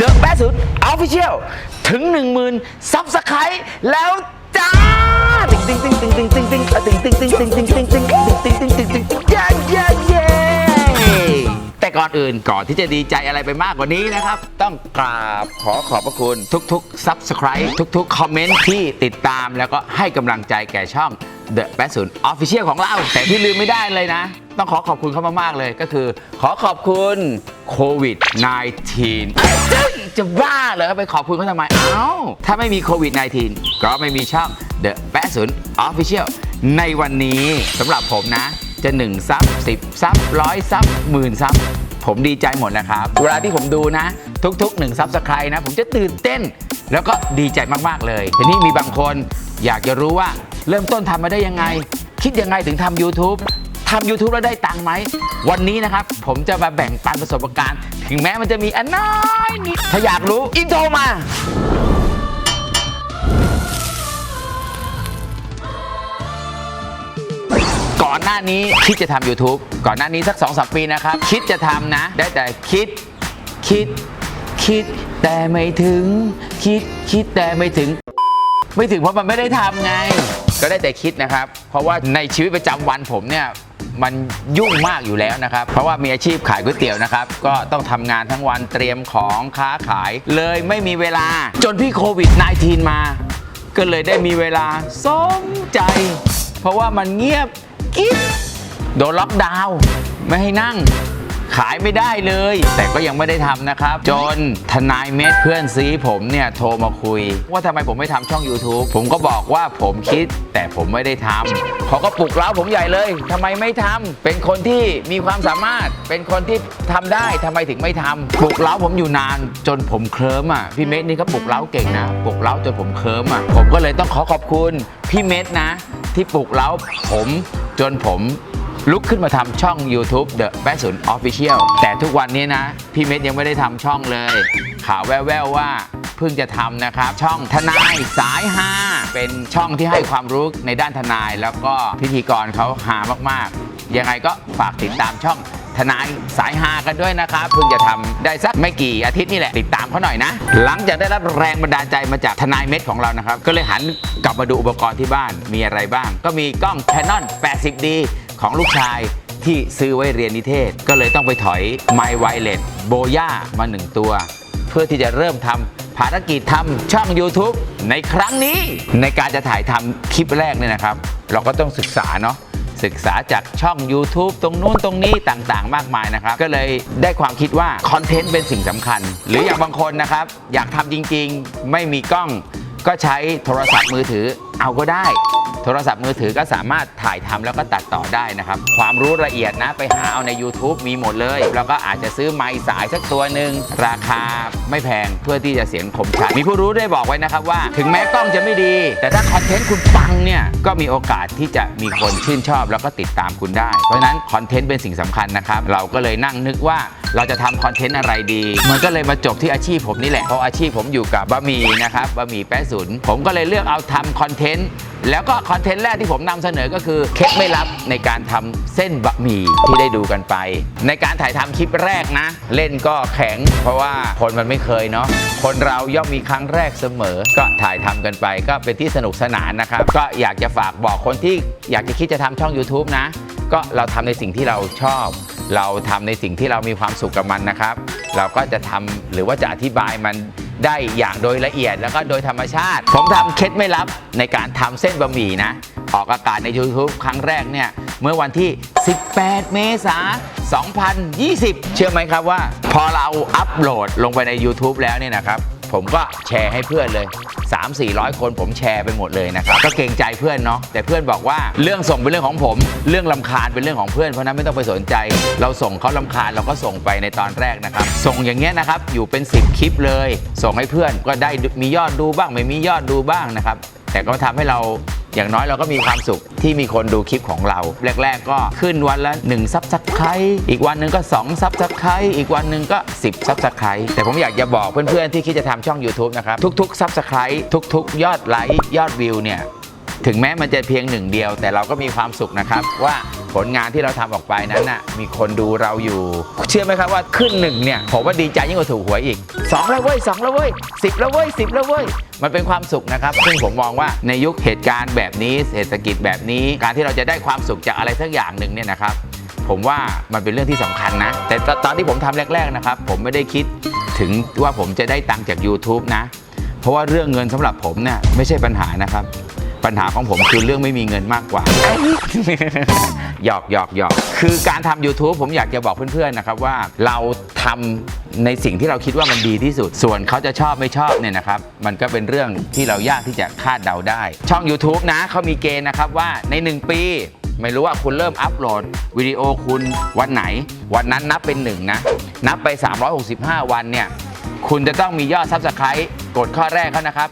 The Best สุด Official ถึง 10,000ซับสไครต์แล้วจ้าติงติงติงติงติงติงติงติงติงติงติงติงติงติงติงติงติงติงติงเย้เย้เย้แต่ก่อนอื่นก่อนที่จะดีใจอะไรไปมากกว่านี้นะครับ ต้องกราบขอขอบพระคุณทุกๆ Subscribe ทุกๆ คอมเมนต์ที่ติดตามแล้วก็ให้กำลังใจแก่ช่อง The Best ศูนย์ Official ของเรา แต่ที่ลืมไม่ได้เลยนะ ต้องขอขอบคุณเขามากๆเลยก็คือ ขอขอบคุณโควิด -19 จะบ้าเหรอไปขอบคุณเขาทำไม เอ้า ถ้าไม่มีโควิด -19 ก็ไม่มีช่อง The 8 0 Official ในวันนี้สำหรับผมนะ จะ1ซับ10ซับร้อยซับหมื่นซับผมดีใจหมดนะครับ เวลาที่ผมดูนะ ทุกๆ1ซับสไคร์นะ ผมจะตื่นเต้น แล้วก็ดีใจมากๆเลย ทีนี้มีบางคนอยากจะรู้ว่า เริ่มต้นทำมาได้ยังไง คิดยังไงถึงทำ YouTube ทำ YouTube แล้วได้ตังค์ไหม วันนี้นะครับ ผมจะมาแบ่งปันประสบการณ์ ถึงแม้มันจะมีอันน้อยนิดถ้าอยากรู้อินโทรมาก่อนหน้านี้คิดจะทำ YouTube ก่อนหน้านี้สัก2อสปีนะครับ คิดจะทำนะ ได้แต่คิด คิด คิดแต่ไม่ถึง คิด คิดแต่ไม่ถึง ไม่ถึงเพราะมันไม่ได้ทำไง ก็ได้แต่คิดนะครับ เพราะว่าในชีวิตประจำวันผมเนี่ยมันยุ่งมากอยู่แล้วนะครับ เพราะว่ามีอาชีพขายก๋วยเตี๋ยวนะครับ ก็ต้องทำงานทั้งวันเตรียมของค้าขาย เลยไม่มีเวลาจนพี่โควิด -19 มา ก็เลยได้มีเวลาสมใจ เพราะว่ามันเงียบกิ๊บโดนล็อกดาวน์ไม่ให้นั่ง ขายไม่ได้เลย แต่ก็ยังไม่ได้ทำนะครับ จนทนายเม็ดเพื่อนซีผมเนี่ยโทรมาคุย ว่าทำไมผมไม่ทำช่อง YouTube ผมก็บอกว่าผมคิด แต่ผมไม่ได้ทำเขาก็ปลุกเร้าผมใหญ่เลยทำไมไม่ทำเป็นคนที่มีความสามารถ เป็นคนที่ทำได้ทำไมถึงไม่ทำปลุกเร้าผมอยู่นาน จนผมเคลิ้มอะพี่เม็ดนี่ก็ปลุกเร้าเก่งนะปลุกเร้าจนผมเคลิ้มอะผมก็เลยต้องขอขอบคุณพี่เม็ดนะ ที่ปลุกเร้าผมจนผม ลุกขึ้นมาทำช่อง YouTube The 8 0 Official แต่ทุกวันนี้นะ พี่เม็ดยังไม่ได้ทำช่องเลย ข่าวแว่วๆว่าเพิ่งจะทำนะครับ ช่องทนายสายฮาเป็นช่องที่ให้ความรู้ในด้านทนาย แล้วก็พิธีกรเขาหามากๆ ยังไงก็ฝากติดตามช่องทนายสายฮากันด้วยนะครับเพิ่งจะทำได้สักไม่กี่อาทิตย์นี่แหละติดตามเขาหน่อยนะ หลังจากได้รับแรงบันดาลใจมาจากทนายเม็ดของเรานะครับ ก็เลยหันกลับมาดูอุปกรณ์ที่บ้านมีอะไรบ้าง ก็มีกล้อง Canon 80D ของลูกชายที่ซื้อไว้เรียนนิเทศ ก็เลยต้องไปถอย My Wireless Boya มาหนึ่งตัว เพื่อที่จะเริ่มทำภารกิจทำช่อง YouTube ในครั้งนี้ในการจะถ่ายทำคลิปแรกเนี่ยนะครับ เราก็ต้องศึกษาเนาะศึกษาจากช่อง YouTube ตรงนู้นตรงนี้ต่างๆ มากมายนะครับ ก็เลยได้ความคิดว่าคอนเทนต์เป็นสิ่งสำคัญ หรืออย่างบางคนนะครับ อยากทำจริง ๆ ไม่มีกล้องก็ใช้โทรศัพท์มือถือ เอาก็ได้ โทรศัพท์มือถือก็สามารถถ่ายทำแล้วก็ตัดต่อได้นะครับ ความรู้ละเอียดนะไปหาเอาใน YouTube มีหมดเลย แล้วก็อาจจะซื้อไม้สายสักตัวหนึ่งราคาไม่แพงเพื่อที่จะเสียงคมชัดมีผู้รู้ได้บอกไว้นะครับว่า ถึงแม้กล้องจะไม่ดี แต่ถ้าคอนเทนต์คุณปังเนี่ยก็มีโอกาสที่จะมีคนชื่นชอบแล้วก็ติดตามคุณได้ เพราะฉะนั้นคอนเทนต์เป็นสิ่งสำคัญนะครับ เราก็เลยนั่งนึกว่าเราจะทำคอนเทนต์อะไรดี มันก็เลยมาจบที่อาชีพผมนี่แหละเพราะอาชีพผมอยู่กับบะหมี่นะครับบะหมี่แป๊ะศูนผมก็เลยเลือกเอาทำคอนเทนต์แล้วก็คอนเทนต์แรกที่ผมนำเสนอก็คือเคล็ดไม่ลับในการทำเส้นบะหมี่ที่ได้ดูกันไป ในการถ่ายทำคลิปแรกนะ เล่นก็แข็ง เพราะว่าคนมันไม่เคยเนาะคนเราย่อมมีครั้งแรกเสมอ ก็ถ่ายทำกันไป ก็เป็นที่สนุกสนานนะครับ ก็อยากจะฝากบอกคนที่อยากจะคิดจะทำช่อง YouTube นะ ก็เราทำในสิ่งที่เราชอบ เราทำในสิ่งที่เรามีความสุขกับมันนะครับ เราก็จะทำหรือว่าจะอธิบายมัน ได้อย่างโดยละเอียดแล้วก็โดยธรรมชาติ ผมทำเคล็ดไม่ลับในการทำเส้นบะหมี่นะ ออกอากาศใน YouTube ครั้งแรกเนี่ย เมื่อวันที่ 18 เมษายน 2020 เชื่อไหมครับว่า พอเราอัปโหลดลงไปใน YouTube แล้วเนี่ยนะครับ ผมก็แชร์ให้เพื่อนเลย 3 4 0 0 คนผมแชร์ไปหมดเลยนะครับ ก็เกรงใจเพื่อนเนาะแต่เพื่อนบอกว่าเรื่องส่งเป็นเรื่องของผม เรื่องลำคาญเป็นเรื่องของเพื่อนเพราะนั้นไม่ต้องไปสนใจ เราส่งเขาลำคาญเราก็ส่งไปในตอนแรกนะครับ ส่งอย่างเงี้ยนะครับอยู่เป็น 10 คลิปเลย ส่งให้เพื่อนก็ได้มียอดดูบ้าง ไม่มียอดดูบ้างนะครับแต่ก็ทำให้เรา อย่างน้อยเราก็มีความสุขที่มีคนดูคลิปของเรา แรก ๆ ก็ขึ้นวันละ1ซับสไครต์อีกวันหนึ่งก็2ซับสไครต์อีกวันหนึ่งก็ 10ซับสไครต์แต่ผมอยากจะบอกเพื่อนๆที่คิดจะทำช่อง YouTube นะครับ ทุกๆซับสไครต์ทุก ๆ ยอดไลค์ยอดวิวเนี่ยถึงแม้มันจะเพียงหนึ่งเดียว แต่เราก็มีความสุขนะครับว่า ผลงานที่เราทำออกไปนั้นน่ะมีคนดูเราอยู่ เชื่อไหมครับว่าขึ้นหนึ่งเนี่ยผมว่าดีใจยิ่งกว่าถูกหวยอีกสองแล้วเว้ยสองแล้วเว้ยสิบแล้วเว้ยสิบแล้วเว้ยมันเป็นความสุขนะครับ ซึ่งผมมองว่าในยุคเหตุการณ์แบบนี้เศรษฐกิจแบบนี้ การที่เราจะได้ความสุขจากอะไรสักอย่างหนึ่งเนี่ยนะครับ ผมว่ามันเป็นเรื่องที่สำคัญนะ แต่ตอนที่ผมทำแรก ๆนะครับ ผมไม่ได้คิดถึงว่าผมจะได้ตังค์จาก YouTube นะ เพราะว่าเรื่องเงินสำหรับผมเนี่ยไม่ใช่ปัญหานะครับ ปัญหาของผมคือเรื่องไม่มีเงินมากกว่า หยอกหยอกหยอกคือการทำ YouTube ผมอยากจะบอกเพื่อนๆนะครับว่าเราทำในสิ่งที่เราคิดว่ามันดีที่สุด ส่วนเขาจะชอบไม่ชอบเนี่ยนะครับ มันก็เป็นเรื่องที่เรายากที่จะคาดเดาได้ ช่อง YouTube นะเขามีเกณฑ์นะครับว่าใน 1 ปี ไม่รู้ว่าคุณเริ่มอัปโหลดวิดีโอคุณวันไหน วันนั้นนับเป็นหนึ่งนะ นับไป 365 วันเนี่ย คุณจะต้องมียอด Subscribe กดข้อแรกเขานะครับ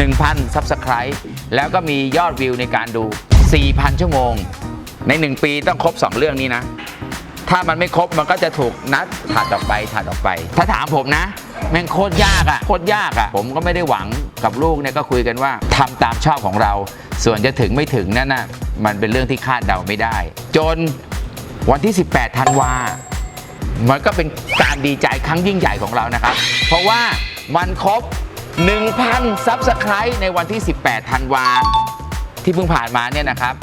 1,000 Subscribe แล้วก็มียอดวิวในการดู 4,000 ชั่วโมง ใน 1 ปีต้องครบ 2 เรื่องนี้นะ ถ้ามันไม่ครบมันก็จะถูกนัดถัดออกไปถัดออกไป ถ้าถามผมนะ แม่งโคตรยากอะโคตรยากอะผมก็ไม่ได้หวังกับลูกเนี่ยก็คุยกันว่าทำตามชอบของเรา ส่วนจะถึงไม่ถึงนั่นน่ะมันเป็นเรื่องที่คาดเดาไม่ได้ จนวันที่ 18ธันวามันก็เป็นการดีใจครั้งยิ่งใหญ่ของเรานะครับ เพราะว่ามันครบ 1,000 ซับสไครต์ในวันที่ 18 ธันวา ที่เพิ่งผ่านมาเนี่ยนะครับ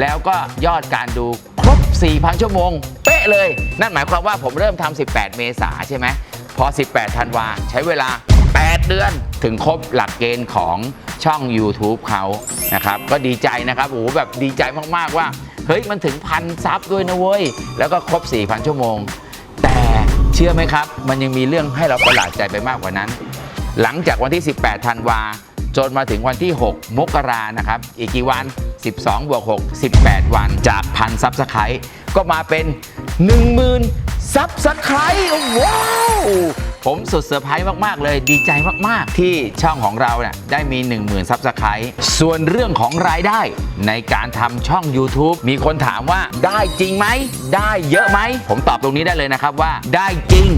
แล้วก็ยอดการดูครบ 4,000 ชั่วโมง เป๊ะเลย นั่นหมายความว่าผมเริ่มทำ 18 เมษาใช่ไหม พอ 18 ธันวา ใช้เวลา 8 เดือน ถึงครบหลักเกณฑ์ของช่อง YouTube เขานะครับ ก็ดีใจนะครับ โอ้โห แบบดีใจมาก ๆ ว่า เฮ้ย มันถึงพันซับด้วยนะเว้ย แล้วก็ครบ 4,000 ชั่วโมง แต่เชื่อไหมครับ มันยังมีเรื่องให้เราประหลาดใจไปมากกว่านั้น หลังจากวันที่ 18 ธันวา จนมาถึงวันที่ 6 มกรานะครับ อีกกี่วัน 12 บวก 6 18 วัน จากพันซับสไครต์ก็มาเป็น 10,000ซับสไครต์ว้าวผมสุดเซอร์ไพรส์มาก ๆ เลยดีใจมาก ๆ ที่ช่องของเราเนี่ยได้มี 10,000ซับสไครต์ส่วนเรื่องของรายได้ในการทำช่อง YouTube มีคนถามว่าได้จริงไหม ได้เยอะไหม ผมตอบตรงนี้ได้เลยนะครับว่าได้จริง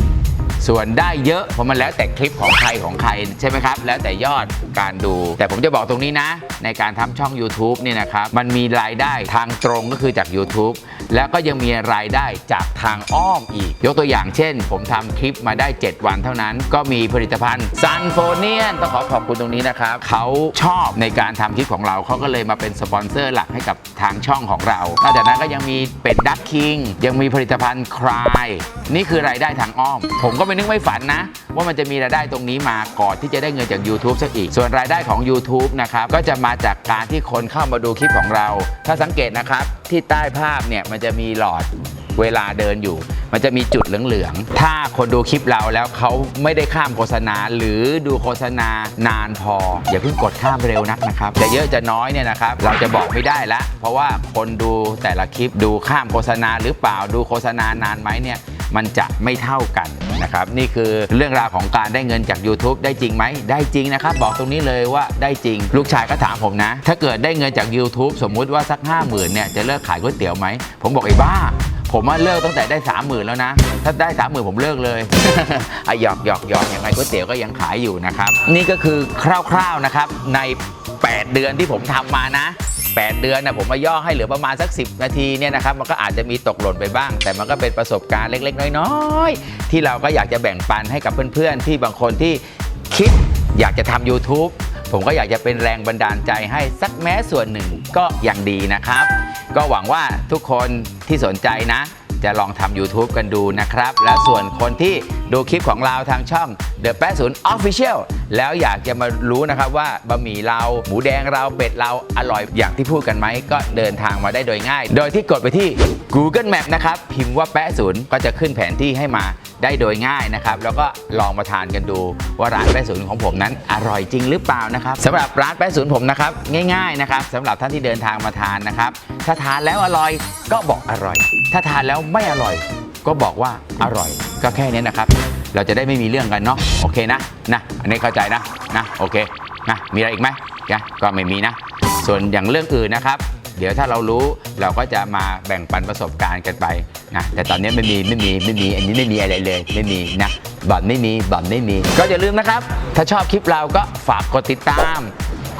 ส่วนได้เยอะเพราะมันแล้วแต่คลิปของใครของใครใช่ไหมครับ แล้วแต่ยอดการดู แต่ผมจะบอกตรงนี้นะ ในการทำช่อง YouTube เนี่ยนะครับมันมีรายได้ทางตรงก็คือจาก YouTube แล้วก็ยังมีรายได้จากทางอ้อมอีก ยกตัวอย่างเช่น ผมทำคลิปมาได้ 7 วันเท่านั้น ก็มีผลิตภัณฑ์ซันโฟเนียนต้องขอขอบคุณตรงนี้นะครับเขาชอบในการทำคลิปของเราเขาก็เลยมาเป็นสปอนเซอร์หลักให้กับทางช่องของเรานอกจากนั้นก็ยังมีเป็ดดักคิงยังมีผลิตภัณฑ์คลายนี่คือรายได้ทางอ้อม ผมก็ไม่นึนึกไม่ฝันนะ ว่ามันจะมีรายได้ตรงนี้มาก่อนที่จะได้เงินจาก YouTube สักอีก ส่วนรายได้ของ YouTube นะครับ ก็จะมาจากการที่คนเข้ามาดูคลิปของเรา ถ้าสังเกตนะครับ ที่ใต้ภาพเนี่ยมันจะมีหลอดเวลาเดินอยู่ มันจะมีจุดเหลืองๆ ถ้าคนดูคลิปเราแล้วเขาไม่ได้ข้ามโฆษณา หรือดูโฆษณานานพอ อย่าเพิ่งกดข้ามเร็วนักนะครับ จะเยอะจะน้อยเนี่ยนะครับ เราจะบอกไม่ได้ละ เพราะว่าคนดูแต่ละคลิปดูข้ามโฆษณาหรือเปล่าดูโฆษณานานไหมเนี่ย มันจะไม่เท่ากันนะครับนี่คือเรื่องราวของการได้เงินจาก YouTube ได้จริงไหมได้จริงนะครับ บอกตรงนี้เลยว่าได้จริง ลูกชายก็ถามผมนะ ถ้าเกิดได้เงินจาก YouTube สมมุติว่าสัก 5 0,000เนี่ยจะเลิกขายก๋วยเตี๋ยวไหม ผมบอกไอ้บ้า ผมว่าเลิกตั้งแต่ได้ 30,000 แล้วนะ ถ้าได้ 30,000 ผมเลิกเลยอะหยอกหยอกหยอกยังไงก๋วยเตี๋ยวก็ยังขายอยู่นะครับ นี่ก็คือคร่าวๆนะครับใน 8 เดือนที่ผมทำมานะ 8 เดือนนะผมมาย่อให้เหลือประมาณสัก 10 นาทีเนี่ยนะครับมันก็อาจจะมีตกหล่นไปบ้าง แต่มันก็เป็นประสบการณ์เล็ก ๆ น้อยๆ ที่เราก็อยากจะแบ่งปันให้กับเพื่อนๆ ที่บางคนที่คิดอยากจะทำ YouTube ผมก็อยากจะเป็นแรงบันดาลใจให้สักแม้ส่วนหนึ่งก็ยังดีนะครับ ก็หวังว่าทุกคนที่สนใจนะ จะลองทำ YouTube กันดูนะครับ และส่วนคนที่ดูคลิปของเราทางช่อง The 80 Official แล้วอยากจะมารู้นะครับว่าบะหมี่เราหมูแดงเราเป็ดเราอร่อยอย่างที่พูดกันไหมก็เดินทางมาได้โดยง่าย โดยที่กดไปที่ Google Map นะครับพิมพ์ว่าแปะศูนย์ก็จะขึ้นแผนที่ให้มาได้โดยง่ายนะครับแล้วก็ลองมาทานกันดูว่าร้านแปะศูนย์ของผมนั้นอร่อยจริงหรือเปล่านะครับสำหรับร้านแปะศูนย์ผมนะครับง่ายๆนะครับสำหรับท่านที่เดินทางมาทานนะครับ ถ้าทานแล้วอร่อยก็บอกอร่อย ถ้าทานแล้วไม่อร่อย ก็บอกว่าอร่อย ก็แค่นี้นะครับ เราจะได้ไม่มีเรื่องกันเนาะโอเคนะนะอันนี้เข้าใจนะนะโอเคนะมีอะไรอีกไหมนะก็ไม่มีนะ ส่วนอย่างเรื่องอื่นนะครับ เดี๋ยวถ้าเรารู้เราก็จะมาแบ่งปันประสบการณ์กันไปนะแต่ตอนนี้ไม่มีไม่มีไม่มีอันนี้ไม่มีอะไรเลยไม่มีนะบอนไม่มีบอนไม่มี ก็อย่าลืมนะครับ ถ้าชอบคลิปเราก็ฝากกดติดตาม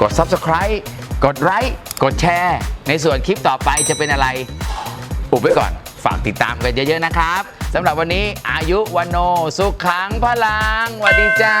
กด subscribe กดไลค์กดแชร์ ในส่วนคลิปต่อไปจะเป็นอะไร อุบไว้ก่อน ฝากติดตามกันเยอะๆนะครับสำหรับวันนี้อายุวันโนสุขขังพลังสวัสดีจ้า